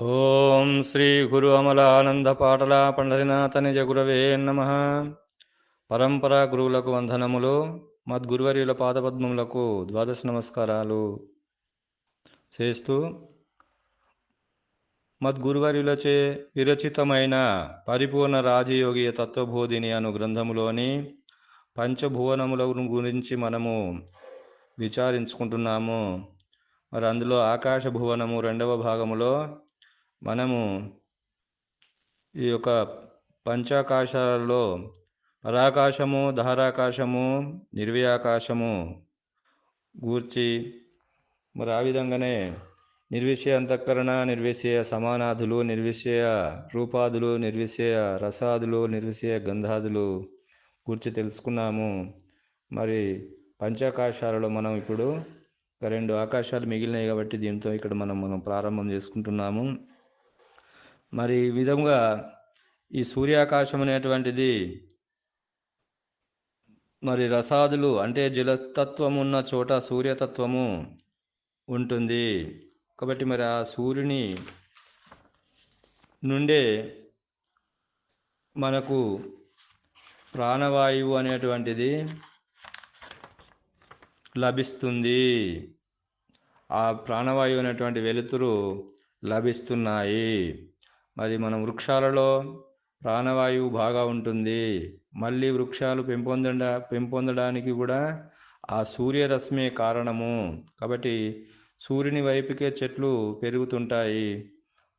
ఓం శ్రీ గురు అమల ఆనంద పాటల పండరినాథ నిజ గురవే నమ. పరంపరా గురువులకు వందనములు మద్గురువర్యుల పాదపద్మములకు ద్వాదశ నమస్కారాలు చేస్తూ మద్గురువర్యులచే విరచితమైన పరిపూర్ణ రాజయోగి తత్వబోధిని అను గ్రంథములోని పంచభువనముల గురించి మనము విచారించుకుంటున్నాము. మరి అందులో ఆకాశ భువనము రెండవ భాగములో మనము ఈ యొక్క పంచాకాశాలలో పరాకాశము ధారాకాశము నిర్వ్యాకాశము గూర్చి మరి ఆ విధంగానే నిర్విషయ అంతఃకరణ నిర్విషయ సమానాదులు నిర్విషయ రూపాదులు నిర్విషయ రసాదులు నిర్విషయ గంధాదులు గూర్చి తెలుసుకున్నాము. మరి పంచాకాశాలలో మనం ఇప్పుడు రెండు ఆకాశాలు మిగిలినాయి కాబట్టి దీంతో ఇక్కడ మనం మనం ప్రారంభం చేసుకుంటున్నాము. మరి ఈ విధంగా ఈ సూర్యాకాశం అనేటువంటిది మరి రసాదులు అంటే జలతత్వం ఉన్న చోట సూర్యతత్వము ఉంటుంది. కాబట్టి మరి ఆ సూర్యుని నుండే మనకు ప్రాణవాయువు అనేటువంటిది లభిస్తుంది. ఆ ప్రాణవాయువు అనేటువంటి వెలుతురు లభిస్తున్నాయి. మరి మనం వృక్షాలలో ప్రాణవాయువు బాగా ఉంటుంది. మళ్ళీ వృక్షాలు పెంపొందడ పెంపొందడానికి కూడా ఆ సూర్యరశ్మే కారణము. కాబట్టి సూర్యుని వైపుకే చెట్లు పెరుగుతుంటాయి.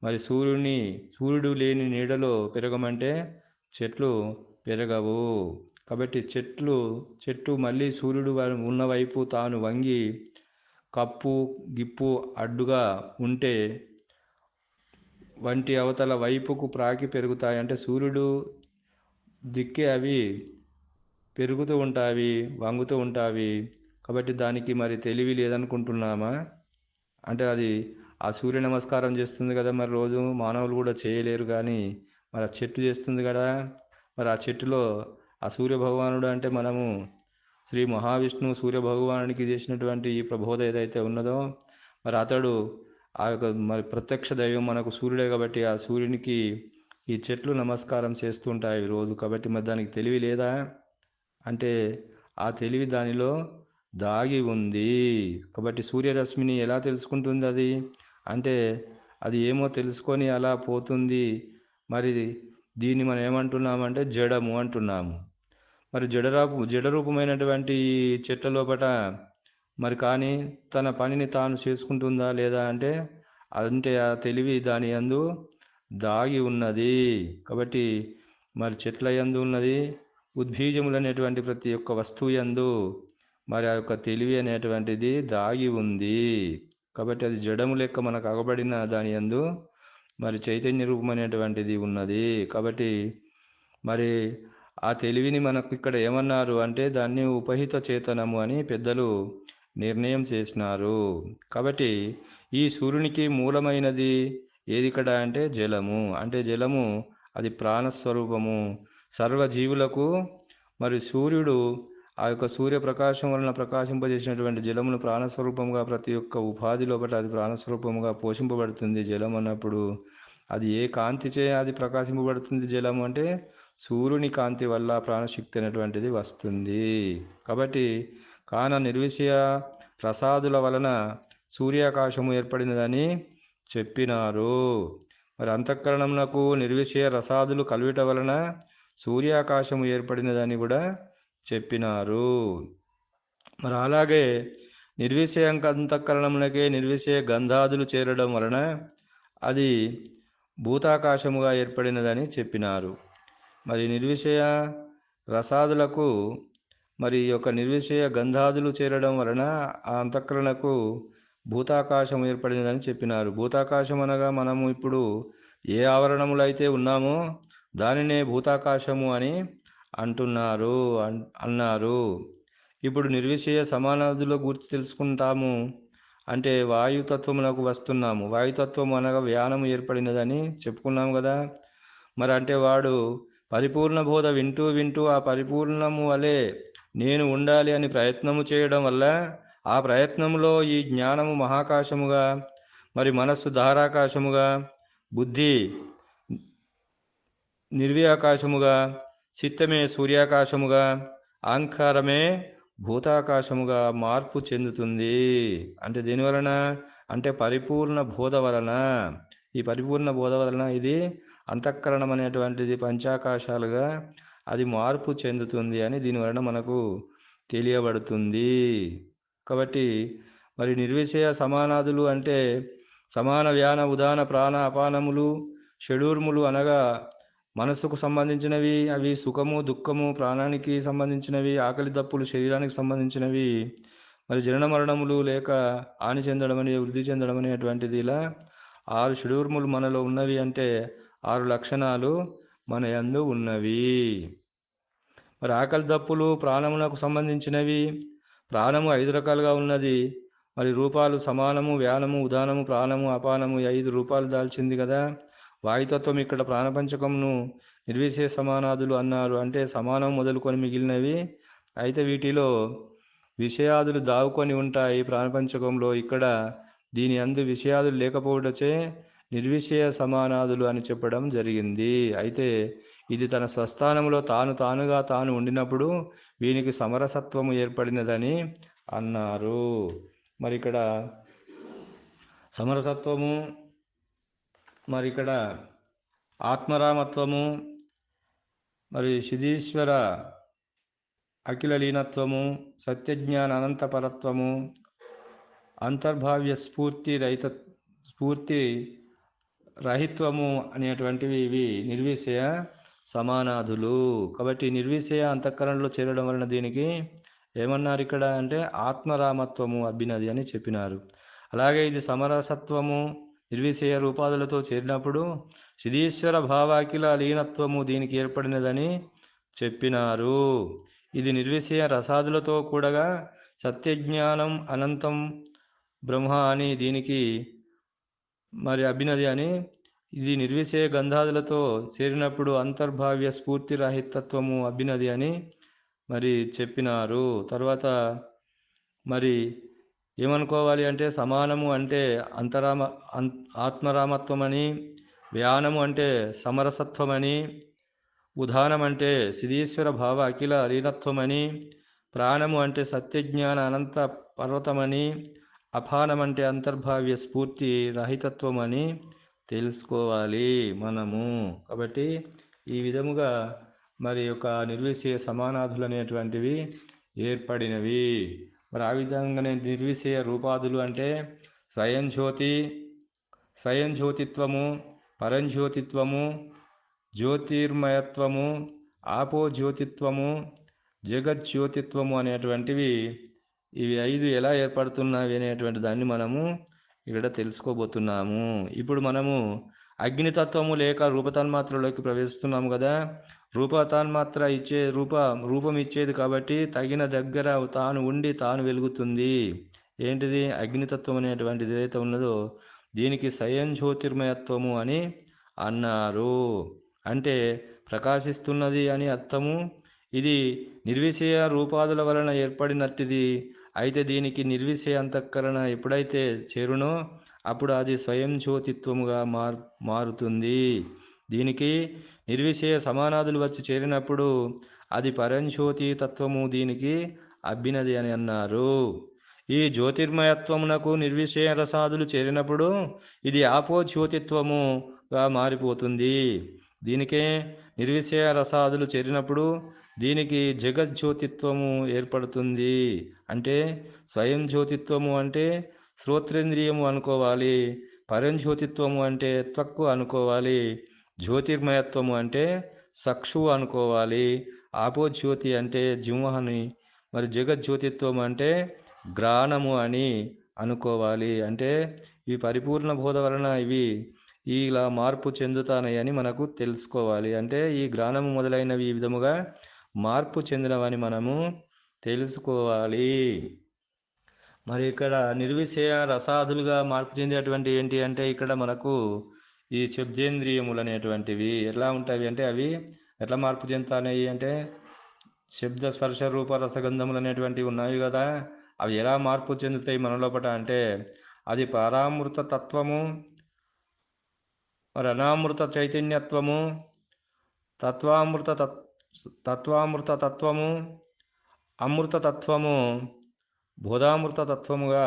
మరి సూర్యుని సూర్యుడు లేని నీడలో పెరగమంటే చెట్లు పెరగవు. కాబట్టి చెట్లు చెట్టు మళ్ళీ సూర్యుడు ఉన్న వైపు తాను వంగి కప్పు గిప్పు అడ్డుగా ఉంటే వంటి అవతల వైపుకు ప్రాకి పెరుగుతాయి. అంటే సూర్యుడు దిక్కే అవి పెరుగుతూ ఉంటాయి వంగుతూ ఉంటాయి కాబట్టి దానికి మరి తెలివి లేదనుకుంటున్నామా? అంటే అది ఆ సూర్య నమస్కారం చేస్తుంది కదా మరి రోజు మానవులు కూడా చేయలేరు కానీ మరి ఆ చెట్టు చేస్తుంది కదా. మరి ఆ చెట్టులో ఆ సూర్య భగవానుడు అంటే మనము శ్రీ మహావిష్ణువు సూర్య భగవానుడికి చేసినటువంటి ఈ ప్రబోధ ఏదైతే ఉన్నదో మరి అతడు ఆ యొక్క మరి ప్రత్యక్ష దైవం మనకు సూర్యుడే కాబట్టి ఆ సూర్యునికి ఈ చెట్లు నమస్కారం చేస్తుంటాయి రోజు కాబట్టి మరి దానికి తెలివి లేదా? అంటే ఆ తెలివి దానిలో దాగి ఉంది. కాబట్టి సూర్యరశ్మిని ఎలా తెలుసుకుంటుంది అది? అంటే అది ఏమో తెలుసుకొని అలా పోతుంది. మరి దీన్ని మనం ఏమంటున్నామంటే జడము అంటున్నాము. మరి జడరాపు జడరూపమైనటువంటి చెట్ల లోపట మరి కానీ తన పనిని తాను చేసుకుంటుందా లేదా అంటే అంటే ఆ తెలివి దాని యందు దాగి ఉన్నది. కాబట్టి మరి చెట్ల యందు ఉన్నది ఉద్భీజములు అనేటువంటి ప్రతి ఒక్క వస్తువు యందు మరి ఆ యొక్క తెలివి అనేటువంటిది దాగి ఉంది. కాబట్టి అది జడము లెక్క మనకు అగబడిన దాని యందు మరి చైతన్య రూపం అనేటువంటిది ఉన్నది. కాబట్టి మరి ఆ తెలివిని మనకు ఇక్కడ ఏమన్నారు అంటే దాన్ని ఉపహిత చేతనము అని పెద్దలు నిర్ణయం చేసినారు. కాబట్టి ఈ సూర్యునికి మూలమైనది ఏది ఇక్కడ అంటే జలము. అంటే జలము అది ప్రాణస్వరూపము. సర్వజీవులకు మరి సూర్యుడు ఆ యొక్క సూర్యప్రకాశం వలన ప్రకాశింపజేసినటువంటి జలమును ప్రాణస్వరూపంగా ప్రతి ఒక్క ఉపాధి లోపల అది ప్రాణస్వరూపంగా పోషింపబడుతుంది జలం అన్నప్పుడు. అది ఏ కాంతిచే అది ప్రకాశింపబడుతుంది జలం అంటే సూర్యుని కాంతి వల్ల ప్రాణశక్తి అనేటువంటిది వస్తుంది. కాబట్టి కాన నిర్విషయ ప్రసాదుల వలన సూర్యాకాశము ఏర్పడినదని చెప్పినారు. మరి అంతఃకరణమునకు నిర్విషయ రసాదులు కలువిట వలన సూర్యాకాశము ఏర్పడినదని కూడా చెప్పినారు. మరి అలాగే నిర్విషయ అంతఃకరణమునకే నిర్విషయ గంధాదులు చేరడం వలన అది భూతాకాశముగా ఏర్పడినదని చెప్పినారు. మరి నిర్విషయ రసాదులకు మరి యొక్క నిర్విషయ గంధాదులు చేరడం వలన ఆ అంతఃకరణకు భూతాకాశం ఏర్పడినదని చెప్పినారు. భూతాకాశం అనగా మనము ఇప్పుడు ఏ ఆవరణములు అయితే ఉన్నామో దానినే భూతాకాశము అని అంటున్నారు అన్నారు. ఇప్పుడు నిర్విషయ సమానాదుల గురించి తెలుసుకుంటాము. అంటే వాయుతత్వమునకు వస్తున్నాము. వాయుతత్వం అనగా వ్యానం ఏర్పడినదని చెప్పుకున్నాం కదా. మరి అంటే వాడు పరిపూర్ణ బోధ వింటూ వింటూ ఆ పరిపూర్ణము వలె నేను ఉండాలి అని ప్రయత్నము చేయడం వల్ల ఆ ప్రయత్నంలో ఈ జ్ఞానము మహాకాశముగా మరి మనస్సు ధారాకాశముగా బుద్ధి నిర్వ్యాకాశముగా చిత్తమే సూర్యాకాశముగా అహంకారమే భూతాకాశముగా మార్పు చెందుతుంది. అంటే దేని వలన? అంటే పరిపూర్ణ బోధ వలన. ఈ పరిపూర్ణ బోధ వలన ఇది అంతఃకరణం అనేటువంటిది పంచాకాశాలుగా అది మార్పు చెందుతుంది అని దీని వలన మనకు తెలియబడుతుంది. కాబట్టి మరి నిర్విషయ సమానాదులు అంటే సమాన వ్యాన ఉదాన ప్రాణ అపానములు షడూర్ములు అనగా మనసుకు సంబంధించినవి అవి సుఖము దుఃఖము ప్రాణానికి సంబంధించినవి ఆకలి దప్పులు శరీరానికి సంబంధించినవి మరి జనన మరణములు లేక హాని చెందడం వృద్ధి చెందడం అనేటువంటిది ఇలా ఆరు షడూర్ములు మనలో ఉన్నవి అంటే ఆరు లక్షణాలు. మన యందు ఉన్నవి. మరి ఆకలి దప్పులు ప్రాణమునకు సంబంధించినవి. ప్రాణము ఐదు రకాలుగా ఉన్నది. మరి రూపాలు సమానము వ్యానము ఉదానము ప్రాణము అపానము ఐదు రూపాలు దాల్చింది కదా. వాయుతత్వం ఇక్కడ ప్రాణపంచకంను నిర్విశేష సమానాదులు అన్నారు. అంటే సమానం మొదలుకొని మిగిలినవి. అయితే వీటిలో విషయాదులు దావుకొని ఉంటాయి ప్రాణపంచకంలో. ఇక్కడ దీని అందు విషయాదులు లేకపోవటచే నిర్విషయ సమానాదులు అని చెప్పడం జరిగింది. అయితే ఇది తన స్వస్థానంలో తాను తానుగా తాను ఉండినప్పుడు వీనికి సమరసత్వము ఏర్పడినదని అన్నారు. మరి ఇక్కడ సమరసత్వము మరి ఇక్కడ ఆత్మరామత్వము మరి సిధీశ్వర అఖిల లీనత్వము సత్యజ్ఞాన అనంతపరత్వము అంతర్భావ్య స్ఫూర్తి రహిత స్ఫూర్తి రహిత్వము అనేటువంటివి ఇవి నిర్విషయ సమానాధులు కాబట్టి నిర్విషయ అంతఃకరణలో చేరడం వలన దీనికి ఏమన్నారు ఇక్కడ అంటే ఆత్మరామత్వము అభినది అని చెప్పినారు. అలాగే ఇది సమరసత్వము నిర్విషయ రూపాదులతో చేరినప్పుడు సిధీశ్వర భావాకిల లీనత్వము దీనికి ఏర్పడినదని చెప్పినారు. ఇది నిర్విషయ రసాదులతో కూడగా సత్యజ్ఞానం అనంతం బ్రహ్మ అని దీనికి మరి అభినది అని ఇది నిర్విషయ గంధాదులతో చేరినప్పుడు అంతర్భావ్య స్ఫూర్తి రాహితత్వము అభినది అని మరి చెప్పినారు. తర్వాత మరి ఏమనుకోవాలి అంటే సమానము అంటే అంతరామ అన్ ఆత్మరామత్వం అని వ్యానము అంటే సమరసత్వమని ఉదానం అంటే సిరీశ్వర భావ అఖిల లీనత్వమని ప్రాణము అంటే సత్యజ్ఞాన అనంత పర్వతమని అపానం అంటే అంతర్భావ్య స్ఫూర్తి రహితత్వం అని తెలుసుకోవాలి మనము. కాబట్టి ఈ విధముగా మరి యొక్క నిర్విషయ సమానాధులు అనేటువంటివి ఏర్పడినవి. మరి ఆ విధంగానే నిర్విషయ రూపాధులు అంటే స్వయం జ్యోతి స్వయం జ్యోతిత్వము పరంజ్యోతిత్వము జ్యోతిర్మయత్వము ఆపోజ్యోతిత్వము జగజ్యోతిత్వము అనేటువంటివి ఇవి ఐదు ఎలా ఏర్పడుతున్నవి అనేటువంటి దాన్ని మనము ఇక్కడ తెలుసుకోబోతున్నాము. ఇప్పుడు మనము అగ్నితత్వము లేక రూపతన్మాత్రలోకి ప్రవేశిస్తున్నాము కదా. రూపతన్మాత్ర ఇచ్చే రూప రూపం ఇచ్చేది కాబట్టి తగిన దగ్గర తాను ఉండి తాను వెలుగుతుంది. ఏంటిది? అగ్నితత్వం అనేటువంటిది ఏదైతే ఉన్నదో దీనికి స్వయం జ్యోతిర్మయత్వము అని అన్నారు. అంటే ప్రకాశిస్తున్నది అని అర్థము. ఇది నిర్విషయ రూపాదుల వలన ఏర్పడినట్టుది. అయితే దీనికి నిర్విషయంతఃకరణ ఎప్పుడైతే చేరునో అప్పుడు అది స్వయం జ్యోతిత్వముగా మార్ మారుతుంది. దీనికి నిర్విషయ సమానాదులు వచ్చి చేరినప్పుడు అది పరంజ్యోతి తత్వము దీనికి అబ్బినది అని అన్నారు. ఈ జ్యోతిర్మయత్వమునకు నిర్విషయ రసాదులు చేరినప్పుడు ఇది ఆపో జ్యోతిత్వముగా మారిపోతుంది. దీనికే నిర్విషయ రసాదులు చేరినప్పుడు దీనికి జగజ్యోతిత్వము ఏర్పడుతుంది. అంటే స్వయం జ్యోతిత్వము అంటే శ్రోత్రేంద్రియము అనుకోవాలి. పరంజ్యోతిత్వము అంటే త్వక్కు అనుకోవాలి. జ్యోతిర్మయత్వము అంటే సక్షువు అనుకోవాలి. ఆపోజ్యోతి అంటే జింహని. మరి జగజ్యోతిత్వం అంటే గ్రాణము అని అనుకోవాలి. అంటే ఈ పరిపూర్ణ బోధ వలన ఇవి ఇలా మార్పు చెందుతానని మనకు తెలుసుకోవాలి. అంటే ఈ గ్రాణము మొదలైనవి ఈ విధముగా మార్పు చెందినవని మనము తెలుసుకోవాలి. మరి ఇక్కడ నిర్విషయ రసాదులుగా మార్పు చెందేటువంటి ఏంటి అంటే ఇక్కడ మనకు ఈ శబ్దేంద్రియములు అనేటువంటివి ఎట్లా ఉంటాయి అంటే అవి ఎట్లా మార్పు చెందుతాయి అంటే శబ్ద స్పర్శ రూప రసగంధములు అనేటువంటివి ఉన్నాయి కదా అవి ఎలా మార్పు చెందుతాయి మన లోపల అంటే అది పరామృత తత్వము మరి అనామృత చైతన్యత్వము తత్వామృత తత్ తత్వామృత తత్వము అమృత తత్వము బోధామృత తత్వముగా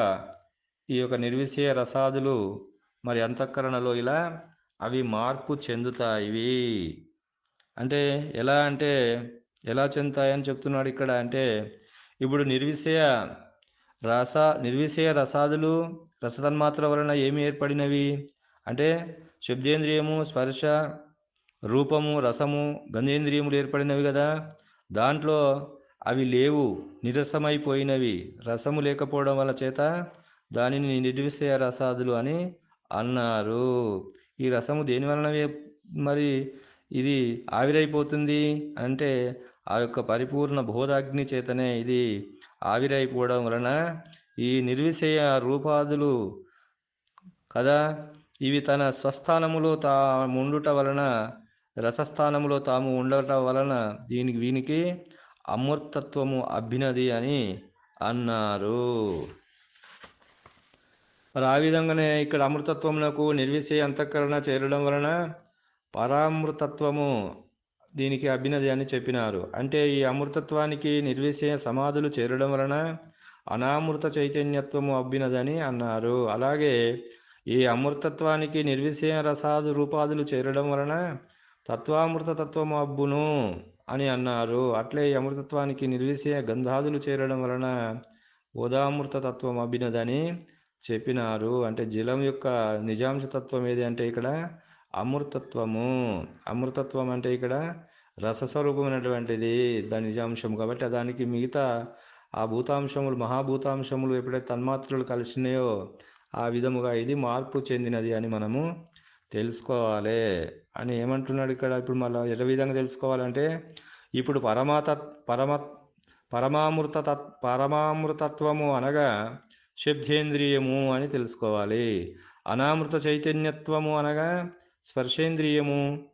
ఈ యొక్క నిర్విషయ రసాదులు మరి అంతఃకరణలో ఇలా అవి మార్పు చెందుతాయి అంటే ఎలా అంటే ఎలా చెందుతాయని చెప్తున్నాడు ఇక్కడ అంటే ఇప్పుడు నిర్విషయ రస నిర్విషయ రసాదులు రసతన్మాత్ర వలన ఏమి ఏర్పడినవి? అంటే శబ్దేంద్రియము స్పర్శ రూపము రసము గంధేంద్రియములు ఏర్పడినవి కదా దాంట్లో అవి లేవు నిరసమైపోయినవి. రసము లేకపోవడం వల్ల చేత దానిని నిర్విషయ రసాదులు అని అన్నారు. ఈ రసము దేని వలన మరి ఇది ఆవిరైపోతుంది అంటే ఆ యొక్క పరిపూర్ణ బోధాగ్ని చేతనే ఇది ఆవిరైపోవడం వలన ఈ నిర్విషయ రూపాదులు కదా? ఇవి తన స్వస్థానములో తాము ఉండుట వలన రసస్థానములో తాము ఉండటం వలన దీనికి వీనికి అమృతత్వము అభ్యునది అని అన్నారు. మరి ఆ విధంగానే ఇక్కడ అమృతత్వమునకు నిర్విషయ అంతఃకరణ చేరడం వలన పరామృతత్వము దీనికి అభినది అని చెప్పినారు. అంటే ఈ అమృతత్వానికి నిర్విషయ సమాధులు చేరడం వలన అనామృత చైతన్యత్వము అభ్యునదని అన్నారు. అలాగే ఈ అమృతత్వానికి నిర్విషయ రసాదు రూపాదులు చేరడం వలన తత్వామృత తత్వము అబ్బును అని అన్నారు. అట్లే ఈ అమృతత్వానికి నిర్విషయ గంధాదులు చేరడం వలన ఉదామృత తత్వం అభినదని చెప్పినారు. అంటే జలం యొక్క నిజాంశ తత్వం ఏది అంటే ఇక్కడ అమృతత్వము. అమృతత్వం అంటే ఇక్కడ రసస్వరూపమైనటువంటిది దాని నిజాంశం కాబట్టి దానికి మిగతా ఆ భూతాంశములు మహాభూతాంశములు ఎప్పుడైతే తన్మాత్రలు కలిసినాయో ఆ విధముగా ఇది మార్పు చెందినది అని మనము తెలుసుకోవాలి. అని ఏమంటున్నాడు ఇక్కడ? ఇప్పుడు మళ్ళీ ఏ విధంగా తెలుసుకోవాలంటే ఇప్పుడు పరమాత పరమ పరమామృత తత్ పరమామృతత్వము అనగా శబ్దేంద్రియము అని తెలుసుకోవాలి. అనామృత చైతన్యత్వము అనగా స్పర్శేంద్రియము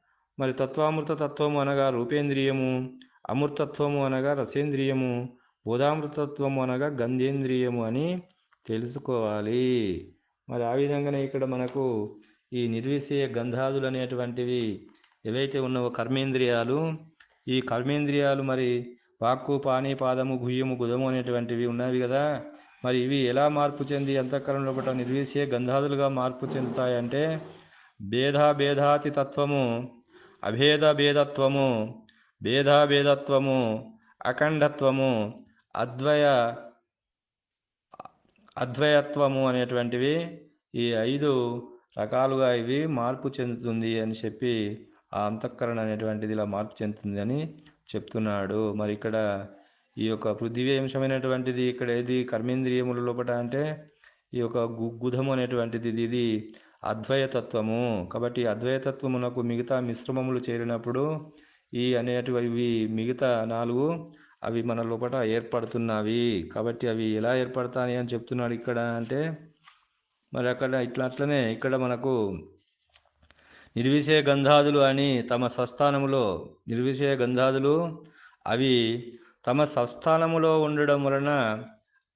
మరి తత్వామృత తత్వము అనగా రూపేంద్రియము అమృతత్వము అనగా రసేంద్రియము బోధామృతత్వము అనగా గంధేంద్రియము అని తెలుసుకోవాలి. మరి ఆ విధంగానే ఇక్కడ మనకు ఈ నిర్విషయ గంధాదులు అనేటువంటివి ఏవైతే ఉన్నావో కర్మేంద్రియాలు ఈ కర్మేంద్రియాలు మరి వాక్కు పాని పాదము గుయ్యము గుదము అనేటువంటివి ఉన్నవి కదా. మరి ఇవి ఎలా మార్పు చెంది అంతఃకరణలో పట్ల నిర్విషయ గంధాదులుగా మార్పు చెందుతాయంటే భేదాభేదాతి తత్వము అభేద భేదత్వము భేదాభేదత్వము అఖండత్వము అద్వయ అద్వయత్వము అనేటువంటివి ఈ ఐదు రకాలుగా ఇవి మార్పు చెందుతుంది అని చెప్పి ఆ అంతఃకరణ అనేటువంటిది ఇలా మార్పు చెందుతుంది అని చెప్తున్నాడు. మరి ఇక్కడ ఈ యొక్క పృథివీ అంశమైనటువంటిది ఇక్కడ ఏది? కర్మేంద్రియముల లోపల అంటే ఈ యొక్క గు గుధము అనేటువంటిది ఇది- అద్వయతత్వము కాబట్టి అద్వయతత్వమునకు మిగతా మిశ్రమములు చేరినప్పుడు ఈ అనేటివి మిగతా నాలుగు అవి మన లోపల ఏర్పడుతున్నవి. కాబట్టి అవి ఎలా ఏర్పడతాయి అని చెప్తున్నాడు ఇక్కడ అంటే మరి అక్కడ ఇట్లా అట్లనే ఇక్కడ మనకు నిర్విషయ గంధాదులు అని తమ స్వస్థానములో నిర్విషయ గంధాదులు అవి తమ స్వస్థానములో ఉండడం వలన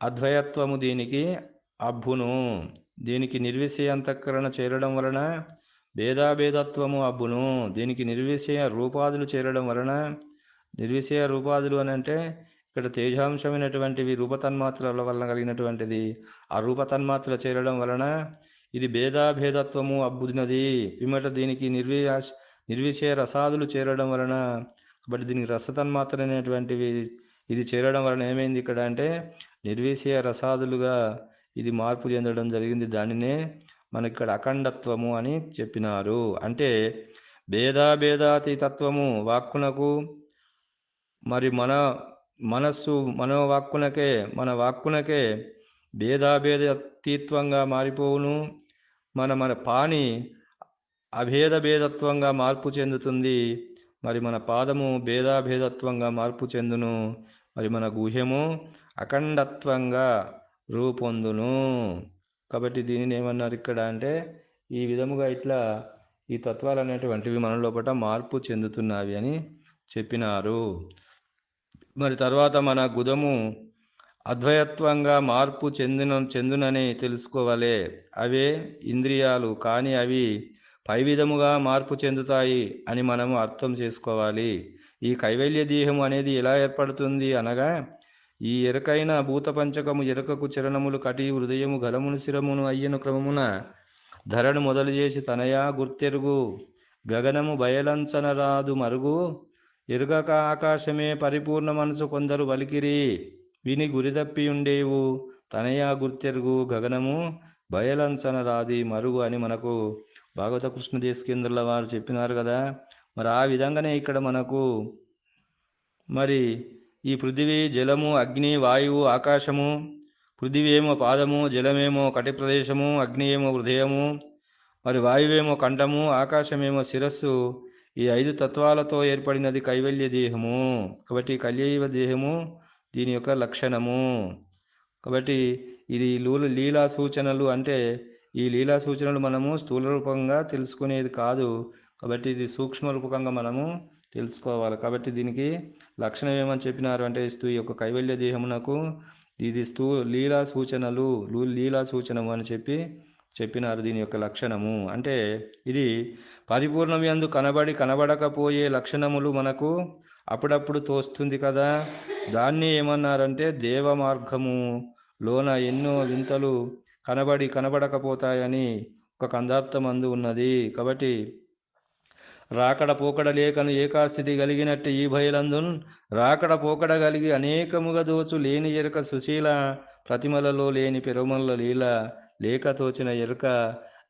అద్వయత్వము దీనికి అబ్బును. దీనికి నిర్విషయ అంతఃకరణ చేరడం వలన భేదాభేదత్వము అబ్బును. దీనికి నిర్విషయ రూపాదులు చేరడం వలన నిర్విషయ రూపాదులు అని అంటే ఇక్కడ తేజాంశమైనటువంటివి రూపతన్మాత్రల వలన కలిగినటువంటిది. ఆ రూపతన్మాత్ర చేరడం వలన ఇది భేదాభేదత్వము అబ్బుదినది. పిమ్మట దీనికి నిర్విష నిర్విషయ రసాదులు చేరడం వలన కాబట్టి దీనికి రసతన్మాత్ర అనేటువంటివి ఇది చేరడం వలన ఏమైంది ఇక్కడ అంటే నిర్విషయ రసాదులుగా ఇది మార్పు చెందడం జరిగింది. దానినే మనకి ఇక్కడ అఖండత్వము అని చెప్పినారు. అంటే భేదాభేదాతీతత్వము వాక్కునకు మరి మన మనస్సు మనోవాక్కునకే మన వాక్కునకే భేదాభేదతీత్వంగా మారిపోవును. మన మన పాని అభేద భేదత్వంగా మార్పు చెందుతుంది. మరి మన పాదము భేదాభేదత్వంగా మార్పు చెందును. మరి మన గుహ్యము అఖండత్వంగా రూపొందును. కాబట్టి దీనిని ఏమన్నారు ఇక్కడ అంటే ఈ విధముగా ఇట్లా ఈ తత్వాలు అనేటువంటివి మన లోపల మార్పు చెందుతున్నవి అని చెప్పినారు. మరి తర్వాత మన గుదము అద్వయత్వంగా మార్పు చెందిన చెందునని తెలుసుకోవాలి. అవే ఇంద్రియాలు కానీ అవి పై విధముగా మార్పు చెందుతాయి అని మనము అర్థం చేసుకోవాలి. ఈ కైవల్య దేహం అనేది ఎలా ఏర్పడుతుంది అనగా ఈ ఎరకైన భూతపంచకము ఎరకకు చరణములు కటి హృదయము గలమును శిరమును అయ్యను క్రమమున ధరను మొదలు చేసి తనయా గుర్తెరుగు గగనము బయలంచనరాదు మరుగు ఎరుగక ఆకాశమే పరిపూర్ణ మనసు కొందరు వలికిరి. విని గురితప్పి ఉండేవు. తనయా గుర్తెరుగు గగనము. బయలంచన రాది మరుగు అని మనకు. భాగవత కృష్ణ దేశకేంద్రుల వారు చెప్పినారు కదా. మరి ఆ విధంగానే ఇక్కడ మనకు. మరి ఈ పృథివీ జలము అగ్ని వాయువు ఆకాశము. పృథివీ ఏమో పాదము జలమేమో కటి ప్రదేశము అగ్ని ఏమో హృదయము. మరి వాయువేమో కంఠము ఆకాశమేమో శిరస్సు. ఈ ఐదు తత్వాలతో ఏర్పడినది కైవల్య దేహము. కాబట్టి కైవల్య దేహము దీని యొక్క లక్షణము. కాబట్టి ఇది లూల లీలా సూచనలు అంటే ఈ లీలా సూచనలు మనము స్థూల రూపంగా తెలుసుకునేది కాదు. కాబట్టి ఇది సూక్ష్మ రూపకంగా మనము తెలుసుకోవాలి. కాబట్టి దీనికి లక్షణం ఏమని చెప్పినారు అంటే ఈ యొక్క కైవల్య దేహమునకు ఇది స్థూ లీలా సూచనలు లూ లీలా సూచనము అని చెప్పి చెప్పినారు దీని యొక్క లక్షణము. అంటే ఇది పరిపూర్ణమందు కనబడి కనబడకపోయే లక్షణములు మనకు అప్పుడప్పుడు తోస్తుంది కదా. దాన్ని ఏమన్నారంటే దేవ మార్గము లోన ఎన్నో వింతలు కనబడి కనబడకపోతాయని ఒక కందార్థమందు ఉన్నది. కాబట్టి రాకడ పోకడ లేకను ఏకాస్థితి కలిగినట్టు ఈ భయలందున్ రాకడ పోకడ కలిగి అనేకముగా దోచు లేని ఎరక సుశీల ప్రతిమలలో లేని పెరుమల్ల లీల లేక తోచిన ఎరుక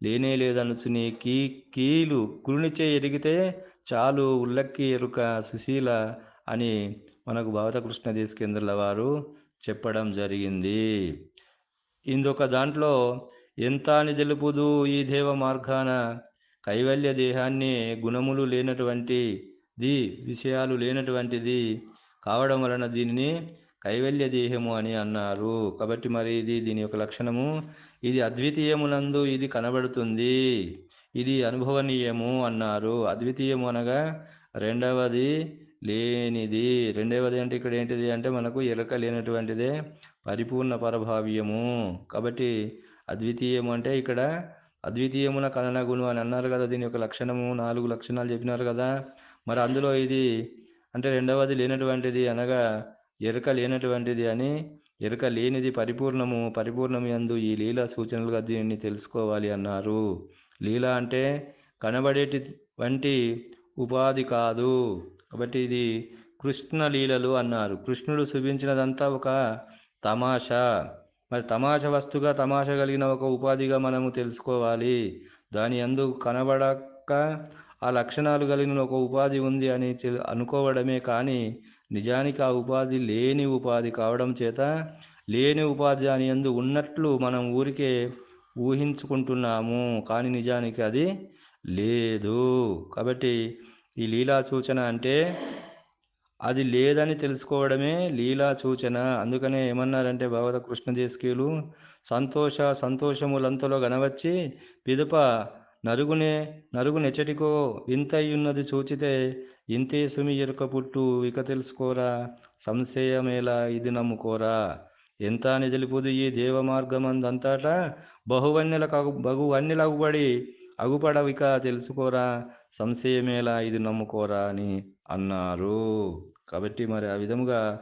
లేనే లేదనుచుని కీ కీలు కురునిచే ఎరిగితే చాలు ఉల్లక్కి ఎరుక సుశీల అని మనకు భావత కృష్ణ దేశకేంద్రుల వారు చెప్పడం జరిగింది. ఇందొక దాంట్లో ఎంత అని తెలుపుదు ఈ దేవ మార్గాన? కైవల్య దేహాన్ని గుణములు లేనటువంటి ది విషయాలు లేనటువంటిది కావడం వలన దీనిని కైవల్య దేహము అని అన్నారు. కాబట్టి మరి ఇది దీని యొక్క లక్షణము. ఇది అద్వితీయములందు ఇది కనబడుతుంది. ఇది అనుభవనీయము అన్నారు. అద్వితీయము అనగా రెండవది లేనిది. రెండవది అంటే ఇక్కడ ఏంటిది అంటే మనకు ఎలక లేనటువంటిదే పరిపూర్ణ పరభావ్యము. కాబట్టి అద్వితీయము అంటే ఇక్కడ అద్వితీయమున కననగును అని అన్నారు కదా. దీని యొక్క లక్షణము నాలుగు లక్షణాలు చెప్పినారు కదా. మరి అందులో ఇది అంటే రెండవది లేనటువంటిది అనగా ఎరుక లేనటువంటిది అని ఎరుక లేనిది పరిపూర్ణము పరిపూర్ణము యందు ఈ లీలా సూచనలుగా దీనిని తెలుసుకోవాలి అన్నారు. లీల అంటే కనబడేటి వంటి ఉపాధి కాదు. కాబట్టి ఇది కృష్ణ లీలలు అన్నారు. కృష్ణుడు చూపించినదంతా ఒక తమాషా. మరి తమాష వస్తుగా తమాష కలిగిన ఒక ఉపాధిగా మనము తెలుసుకోవాలి. దాని అందు కనబడక ఆ లక్షణాలు కలిగిన ఒక ఉపాధి ఉంది అని అనుకోవడమే కానీ నిజానికి ఆ ఉపాధి లేని ఉపాధి కావడం చేత లేని ఉపాధి అని ఎందు ఉన్నట్లు మనం ఊరికే ఊహించుకుంటున్నాము. కానీ నిజానికి అది లేదు. కాబట్టి ఈ లీలా సూచన అంటే అది లేదని తెలుసుకోవడమే లీలా సూచన. అందుకనే ఏమన్నారంటే భగవత కృష్ణదేశకీయులు సంతోష సంతోషములంతలో గనవచ్చి పిదప నరుగునే నరుగు నెచ్చటికో ఇంతయున్నది చూచితే ఇంతే సుమి ఎరుక పుట్టు ఇక తెలుసుకోరా? సంశయమేలా ఇది నమ్ముకోరా? ఎంత అని ఈ దేవ మార్గమందంతటా బహువన్యలకు బహు అగుబడి అగుపడవిక తెలుసుకోరా? సంశయమేలా ఇది నమ్ముకోరా అని అన్నారు. కాబట్టి మరి ఆ విధముగా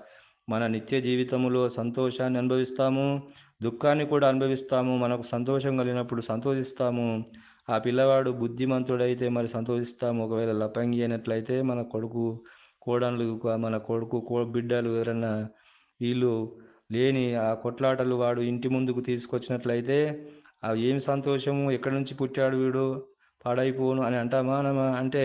మన నిత్య జీవితంలో సంతోషాన్ని అనుభవిస్తాము దుఃఖాన్ని కూడా అనుభవిస్తాము మనకు సంతోషం కలిగినప్పుడు సంతోషిస్తాము. ఆ పిల్లవాడు బుద్ధిమంతుడైతే మరి సంతోషిస్తాము. ఒకవేళ లపంగి అయినట్లయితే మన కొడుకు కోడన్లు మన కొడుకు కో బిడ్డలు ఎవరన్నా వీళ్ళు లేని ఆ కొట్లాటలు వాడు ఇంటి ముందుకు తీసుకొచ్చినట్లయితే ఆ ఏం సంతోషము? ఎక్కడి నుంచి పుట్టాడు వీడు? పాడైపోను అని అంటామానమా అంటే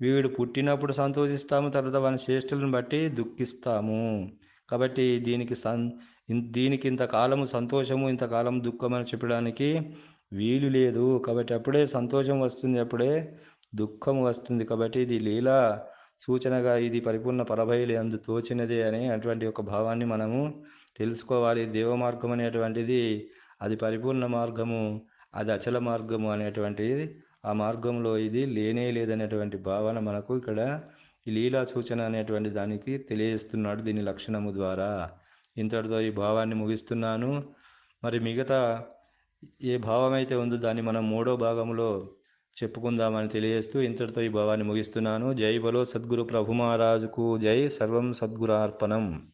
వీడు పుట్టినప్పుడు సంతోషిస్తాము తర్వాత వాని చేష్టలను బట్టి దుఃఖిస్తాము. కాబట్టి దీనికి సన్ దీనికి ఇంతకాలము సంతోషము ఇంతకాలం దుఃఖం అని చెప్పడానికి వీలు లేదు. కాబట్టి అప్పుడే సంతోషం వస్తుంది. అప్పుడే దుఃఖం వస్తుంది. కాబట్టి ఇది లీలా సూచనగా ఇది పరిపూర్ణ పరభైలి అందు తోచినదే అని అటువంటి ఒక భావాన్ని మనము తెలుసుకోవాలి. దేవ మార్గం అనేటువంటిది అది పరిపూర్ణ మార్గము అది అచల మార్గము అనేటువంటిది. ఆ మార్గంలో ఇది లేనే లేదనేటువంటి భావన మనకు ఇక్కడ ఈ లీలా సూచన అనేటువంటి దానికి తెలియజేస్తున్నాడు దీని లక్షణము ద్వారా. ఇంతటితో ఈ భావాన్ని ముగిస్తున్నాను. మరి మిగతా ఏ భావమైతే ఉందో దాన్ని మనం మూడో భాగంలో చెప్పుకుందామని తెలియజేస్తూ ఇంతటితో ఈ భావాన్ని ముగిస్తున్నాను. జై బలో సద్గురు ప్రభు మహారాజుకు జై. సర్వం సద్గురార్పణం.